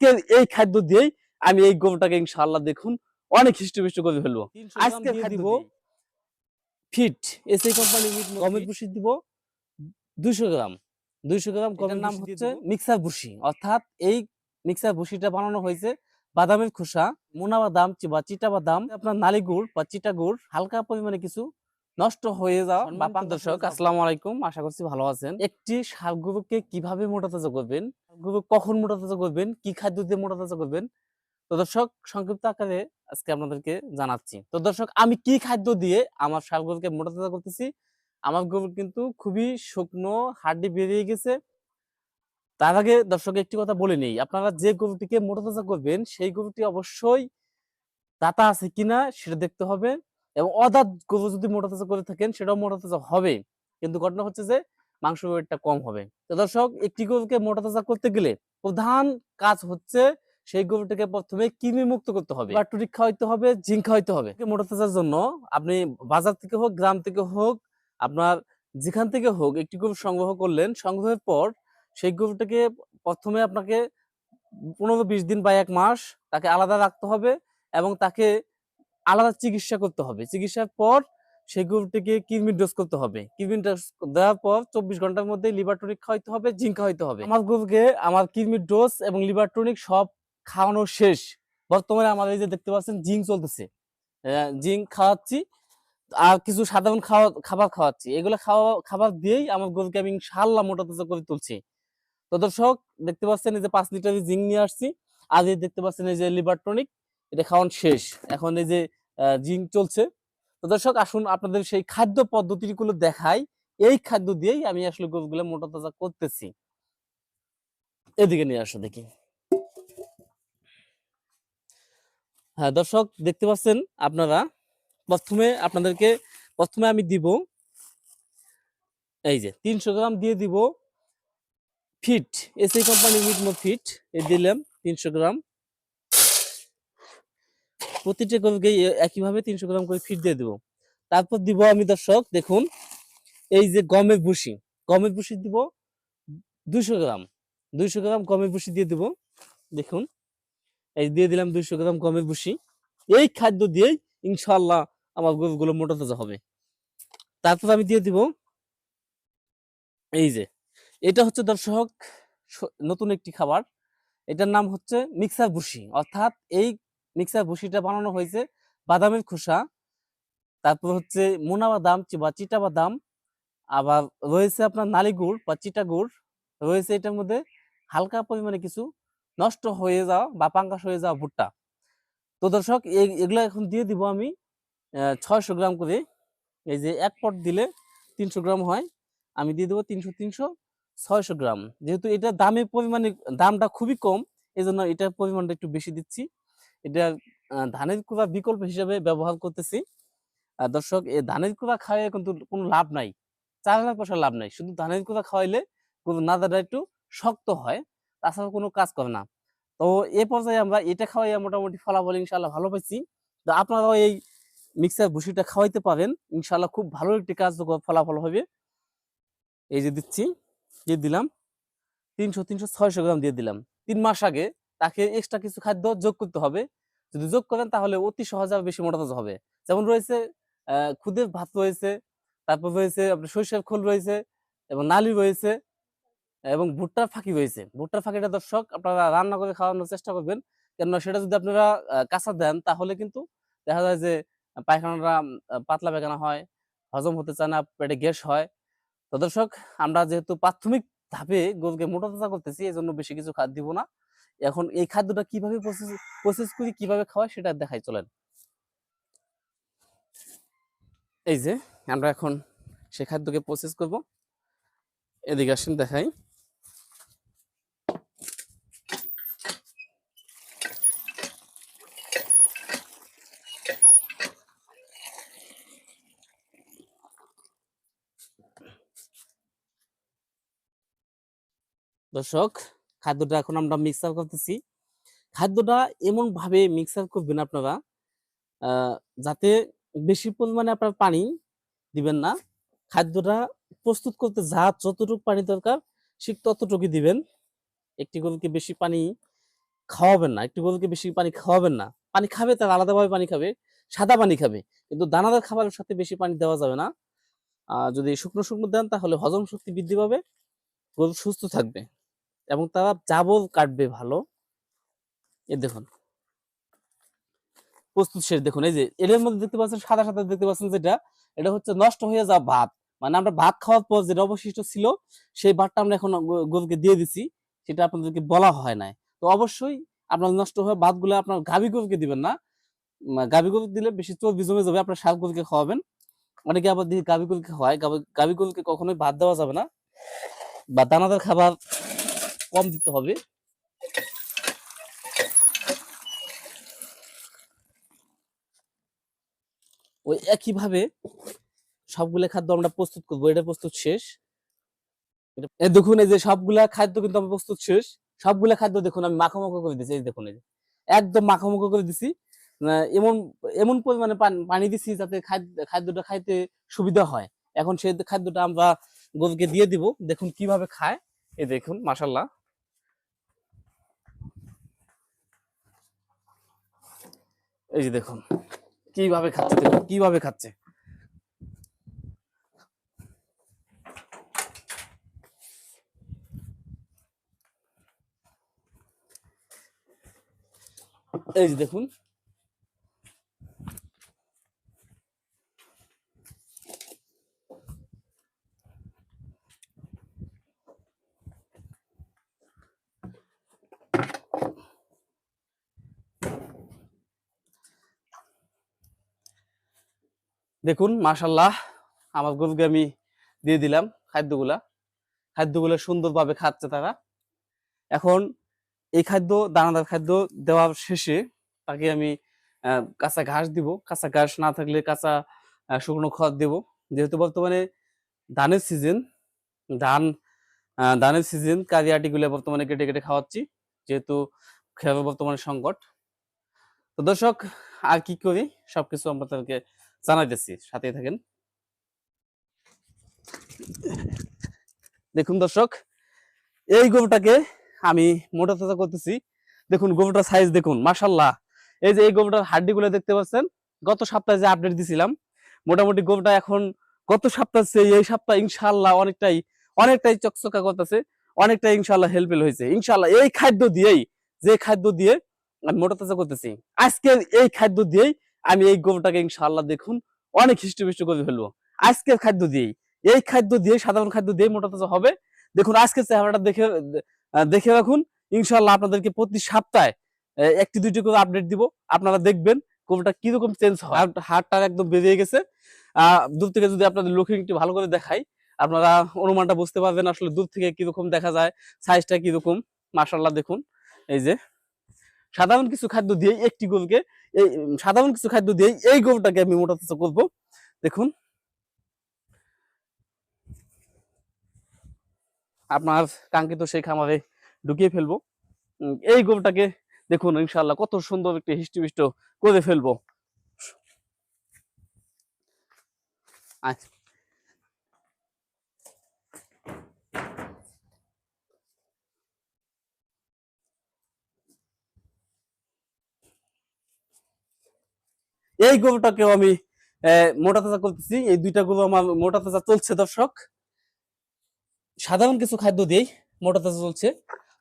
আজকে এই খাদ্য দিয়েই আমি এই গরুটাকে ইনশাআল্লাহ দেখুন অনেক হৃষ্টপুষ্ট করে ফেলব। আজকে দিব। ফিট এসএ কোম্পানি গমের ভুসি দিব। দুইশো গ্রাম। দুইশো গ্রাম গমের নাম হচ্ছে মিক্সার ভুসি অর্থাৎ এই মিক্সার ভুসিটা বানানো হয়েছে বাদামের খোসা মোনা বাদাম বা চিটা বাদাম আপনার নালি গুড় বা চিটা গুড় হালকা পরিমাণে কিছু নষ্ট হয়ে যাওয়া বা দর্শক আসসালামু আলাইকুম। আশা করছি ভালো আছেন। একটি গরুকে কীভাবে মোটা তাজা করবেন? কখন মোটা তাজা করবেন? কি খাদ্য দিয়ে মোটা তাজা করবেন? তো দর্শক সংক্ষিপ্ত আকারে আজকে আপনাদেরকে জানাচ্ছি। তো দর্শক আমি কি খাদ্য দিয়ে আমার গরুকে মোটা তাজা করতেছি? আমার গরু কিন্তু খুবই শুকনো হাড্ডি বেরিয়ে গেছে। তার আগে দর্শক একটি কথা বলে নেই। আপনারা যে গরুটিকে মোটা তাজা করবেন সেই গরুটি অবশ্যই দাতা আছে কিনা সেটা দেখতে হবে। এবং অদাত গরু যদি মোটা তাজা করে থাকেন সেটাও মোটা তাজা হবে। কিন্তু ঘটনা হচ্ছে যে মাংস ওয়েটটা কম হবে। তো দর্শক একটি গরুকে মোটা তাজা করতে গেলে প্রধান কাজ হচ্ছে সেই গরুটাকে প্রথমে কৃমি মুক্ত করতে হবে। বা বাটুরিক খাওয়াইতে হবে জিঙ্ক খাওয়াইতে হবে। মোটা তাজার জন্য আপনি বাজার থেকে হোক গ্রাম থেকে হোক আপনার যেখান থেকে হোক একটি গরু সংগ্রহ করলেন সংগ্রহের পর সেই গরুটাকে প্রথমে আপনাকে পনেরো বিশ দিন বা এক মাস তাকে আলাদা রাখতে হবে এবং তাকে আলাদা চিকিৎসা করতে হবে। চিকিৎসার পর সেই গরুটিকে কৃমির ডোজ করতে হবে। কৃমির ডোজ দেওয়ার পর চব্বিশ ঘণ্টার মধ্যে লিভার টনিক খাওয়াইতে হবে জিঙ্ক খাওয়াইতে হবে। আমার গরুকে আমার কৃমির ডোজ এবং লিভার টনিক সব খাওয়ানো শেষ। বর্তমানে এই যে দেখতে পাচ্ছেন জিঙ্ক চলতেছে। জিঙ্ক খাওয়াচ্ছি, আর কিছু সাধারণ খাওয়া, খাবার খাওয়াচ্ছি। এগুলো খাওয়া, খাবার দিয়েই আমার গরুকে আমি ইনশাল্লাহ মোটা করে তুলছি। তো দর্শক, দেখতে পাচ্ছেন এই যে পাঁচ লিটার জিঙ্ক নিয়ে আসছি। আর এই দেখতে পাচ্ছেন এই যে লিভার টনিক এটা খাওয়ান শেষ। এখন এই যে জিঙ্ক চলছে। তো দর্শক, আসুন আপনাদের সেই খাদ্য পদ্ধতিগুলো দেখাই। এই খাদ্য দিয়েই আমি আসলে গরুগুলো মোটা তাজা করতেছি। এদিকে নিয়ে আসো দেখি। হ্যাঁ দর্শক, দেখতে পাচ্ছেন আপনারা? প্রথমে আপনাদেরকে, প্রথমে আমি দিব এই যে, তিনশো গ্রাম দিয়ে দিব ফিট এসএ কোম্পানি ফিট। এ দিলাম তিনশো গ্রাম। প্রতিটা এ- একইভাবে তিনশো গ্রাম করে ফিট দিয়ে দিব। তারপর দিব আমি দর্শক, দেখুন, এই যে গমের ভুসি গমের ভুসি দিব দুইশো গ্রাম দুইশো গ্রাম গমের ভুসি দিয়ে দিব। দেখুন, এই দিয়ে দিলাম দুইশো গ্রাম গমের ভুসি। এই খাদ্য দিয়েই ইনশাল্লাহ আমার গরুগুলো মোটা তাজা হবে। তারপর আমি দিয়ে দিব এই যে, এটা হচ্ছে দর্শক নতুন একটি খাবার। এটার নাম হচ্ছে মিক্সার ভুসি। অর্থাৎ এই মিক্সার ভুসিটা বানানো হয়েছে বাদামের খোসা। তারপর হচ্ছে মোনা বাদাম বা চিটা বাদাম। আবার রয়েছে আপনার নালি গুড় বা চিটা গুড়। রয়েছে এটার মধ্যে হালকা পরিমাণে কিছু নষ্ট হয়ে যাওয়া বা পাঙ্কাশ হয়ে যাওয়া ভুট্টা। তো দর্শক এগুলো এখন দিয়ে দিব আমি ছয়শো গ্রাম করে। এই যে এক পট দিলে তিনশো গ্রাম হয়। আমি দিয়ে দেবো তিনশো তিনশো, ছয়শো গ্রাম। যেহেতু এটা দামের পরিমাণে, দামটা খুবই কম এই জন্য এটার পরিমাণটা একটু বেশি দিচ্ছি। এটা ধানের কুড়া বিকল্প হিসাবে ব্যবহার করতেছি। দর্শক এই ধানের কুড়া খাওয়াই কিন্তু কোনো লাভ নাই। চার হাজার পয়সা লাভ নাই। শুধু ধানের কুড়া খাওয়াইলে গরুর নাদাটা একটু শক্ত হয়, তাছাড়া কোনো কাজ করে না। তো এ পর্যায়ে আমরা এটা খাওয়াই মোটামুটি ফলাফল ইনশাল্লাহ ভালো পাইছি। তো আপনারাও এই মিক্সার ভুসিটা খাওয়াইতে পারেন। ইনশাল্লাহ খুব ভালো একটি কার্যকর ফলাফল হবে। এই যে দিচ্ছি, দিয়ে দিলাম। তিনশো তিনশো, ছয়শো গ্রাম দিয়ে দিলাম। তিন মাস আগে তাকে এক্সট্রা কিছু খাদ্য যোগ করতে হবে। যদি যোগ করেন তাহলে অতি সহজে বেশি মোটা তাজা হবে। যেমন রয়েছে খুদের ভাত রয়েছে, তারপর রয়েছে আপনার সরিষার খোল রয়েছে, এবং নালি রয়েছে, এবং ভুট্টার ফাঁকি রয়েছে। ভুট্টার ফাঁকিটা দর্শক আপনারা রান্না করে খাওয়ানোর চেষ্টা করবেন। কেননা সেটা যদি আপনারা কাঁচা দেন তাহলে কিন্তু দেখা যায় যে পায়খানাটা পাতলা পায়খানা হয়, হজম হতে চায় না, পেটে গ্যাস হয়। তো দর্শক, আমরা যেহেতু প্রাথমিক ধাপে গরুকে মোটা তাজা করতেছি এই জন্য বেশি কিছু খাদ্য দিব না। এখন এই খাদ্যটা কীভাবে প্রসেস প্রসেস করি, কীভাবে খাওয়াই সেটা দেখাই, চলেন। এই যে, আমরা এখন সে খাদ্যকে প্রসেস করব। এদিকে আসেন, দেখাই। দর্শক খাদ্যটা এখন আমরা মিক্সার করতেছি। খাদ্যটা এমন ভাবে মিক্সার করবেন আপনারা যাতে বেশি পরিমাণে আপনার পানি দিবেন না। খাদ্যটা প্রস্তুত করতে যা যতটুকু পানি দরকার, ঠিক ততটুকু দিবেন। একটি গরুকে বেশি পানি খাওয়াবেন না, একটি গরুকে বেশি পানি খাওয়াবেন না। পানি খাবে, তার আলাদাভাবে পানি খাবে, সাদা পানি খাবে। কিন্তু দানাদার খাবারের সাথে বেশি পানি দেওয়া যাবে না। যদি শুকনো শুকনো দেন, তাহলে হজম শক্তি বৃদ্ধি পাবে, গরু সুস্থ থাকবে। এবং তারা জাবর কাটবে ভালো। এই দেখুন। প্রস্তুত শেষ। দেখুন, এই যে এর মধ্যে দেখতে পাচ্ছেন, সাদা সাদা দেখতে পাচ্ছেন যেটা, এটা হচ্ছে নষ্ট হয়ে যাওয়া ভাত। মানে আমরা ভাত খাওয়ার পর যেটা অবশিষ্ট ছিল, সেই ভাতটা আমরা এখন গরুকে দিয়ে দিছি, সেটা আপনাদেরকে বলা হয় নাই। তো অবশ্যই আপনার নষ্ট হয়ে ভাতগুলো আপনার গাভী গরুকে দিবেন না। গাভী গরু দিলে বেশি চর্বি জমে যাবে, আপনার শাক গরুকে খাওয়াবেন। অনেকে আবার দিয়ে গাভী গরুকে খাওয়ায়, গাভী গরুকে কখনোই ভাত দেওয়া যাবে না। বা দানাদার খাবার কম দিতে হবে। ওই একইভাবে সবগুলো খাদ্য আমরা প্রস্তুত করব। এটা প্রস্তুত শেষ। দেখুন, এই যে সবগুলা খাদ্য কিন্তু আমার প্রস্তুত শেষ। সবগুলা খাদ্য দেখুন, আমি মাখামাখো করে দিছি, এই দেখুন, এই যে। একদম মাখামাখো করে দিছি। এমন এমন পরিমাণে পান- পানি দিছি যাতে খাদ্যটা খাইতে সুবিধা হয়। এখন সেই খাদ্যটা আমরা গরুকে দিয়ে দিব। দেখুন কীভাবে খায়। এই দেখুন মাসাল্লাহ এই যে দেখুন কীভাবে খাচ্ছে দেখুন কীভাবে খাচ্ছে। এই যে দেখুন দেখুন মাশাল্লাহ আমার গরুকে আমি দিয়ে দিলাম খাদ্যগুলা। খাদ্যগুলো সুন্দরভাবে খাচ্ছে তারা। এখন এই খাদ্য, দানাদার খাদ্য দেওয়ার শেষে তাকে আমি কাঁচা ঘাস দিব। কাঁচা ঘাস না থাকলে কাঁচা শুকনো খড় দেব। যেহেতু বর্তমানে ধানের সিজন ধান ধানের সিজন কাজী আটিগুলো বর্তমানে কেটে কেটে খাওয়াচ্ছি, যেহেতু খেয়ার বর্তমানে সংকট। তো দর্শক, আর কি করি? সবকিছু আমরা তাদেরকে জানাইতেছি, সাথেই থাকেন। দেখুন দর্শক, এই গরুটাকে আমি মোটা তাজা করতেছি। দেখুন গরুটার সাইজ দেখুন মাশাল্লাহ এই যে এই গরুটার হাড্ডি গুলো দেখতে পাচ্ছেন, গত সপ্তাহে যে আপডেট দিছিলাম, মোটামুটি গরুটা এখন গত সপ্তাহ চেয়ে এই সপ্তাহ ইনশাল্লাহ অনেকটাই অনেকটাই চকচকা করতেছে, অনেকটাই ইনশাল্লাহ হেল্পফুল হয়েছে। ইনশাল্লাহ এই খাদ্য দিয়েই, যে খাদ্য দিয়ে আমি মোটা তাজা করতেছি আজকে এই খাদ্য দিয়েই আমি এই গরুটাকে ইনশাল্লাহ দেখুন অনেক হৃষ্টপুষ্ট করে ফেলব। আজকের খাদ্য দিয়েই। এই খাদ্য দিয়ে, সাধারণ খাদ্য দিয়ে মোটা তাজা হবে। দেখুন, আজকের চেহারাটা দেখে দেখে রাখুন। ইনশাল্লাহ আপনাদেরকে প্রতি সপ্তাহে একটি দুইটি করে আপডেট দিব। আপনারা দেখবেন গরুটা কীরকম চেঞ্জ হয়। হাড়- হাড়টা একদম বেরিয়ে গেছে। দূর থেকে যদি আপনাদের লুকিং একটু ভালো করে দেখাই, আপনারা অনুমানটা বুঝতে পারবেন আসলে দূর থেকে কীরকম দেখা যায় সাইজটা কীরকম। মাশাল্লাহ দেখুন। এই যে সাধারণ কিছু খাদ্য দিয়ে একটি গরুকে এই সাধারণ কিছু খাদ্য দিয়ে এই গরুটাকে আমি মোটা তাজা করব। দেখুন। আপনার কাঙ্ক্ষিত সেই খামারে ঢুকিয়ে ফেলব। এই গরুটাকে দেখুন ইনশাল্লাহ কত সুন্দর একটি হিষ্টপিষ্ট করে ফেলব। আচ্ছা। এই গরুটাকেও আমি মোটা তাজা করতেছি। এই দুইটা গরু আমার মোটা তাজা চলছে, দর্শক। সাধারণ কিছু খাদ্য দিয়েই মোটা তাজা চলছে।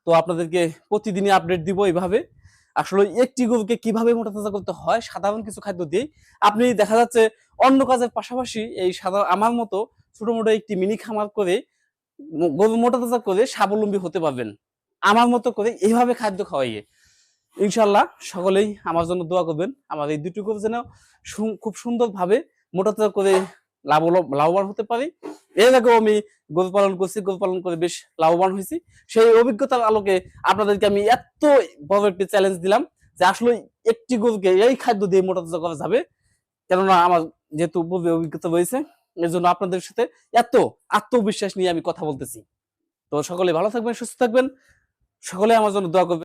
তো আপনাদেরকে প্রতিদিনই আপডেট দিব এইভাবে। আসলে একটি গরুকে কীভাবে মোটা তাজা করতে হয়, সাধারণ কিছু খাদ্য দিয়েই। আপনি দেখা যাচ্ছে অন্য কাজের পাশাপাশি এই সাধারণ আমার মতো ছোট মোটো একটি মিনি খামার করে গরু মোটা তাজা করে স্বাবলম্বী হতে পারবেন। আমার মতো করে এইভাবে খাদ্য খাওয়াইয়ে। ইনশাল্লাহ সকলেই আমার জন্য দোয়া করবেন। আমার এই দুটি গরু যেন খুব সুন্দরভাবে মোটা তাজা করে লাভ লাভবান হতে পারি। এর আগেও আমি গরু পালন করছি, গরু পালন করে বেশ লাভবান হয়েছি। সেই অভিজ্ঞতার আলোকে আপনাদেরকে আমি এত বড় একটি চ্যালেঞ্জ দিলাম যে আসলে একটি গরুকে এই খাদ্য দিয়ে মোটা তাজা করা যাবে। কেননা আমার যেহেতু পূর্বে অভিজ্ঞতা রয়েছে এর জন্য আপনাদের সাথে এত আত্মবিশ্বাস নিয়ে আমি কথা বলতেছি। তো সকলে ভালো থাকবেন, সুস্থ থাকবেন। সকলে আমার জন্য দোয়া করবেন।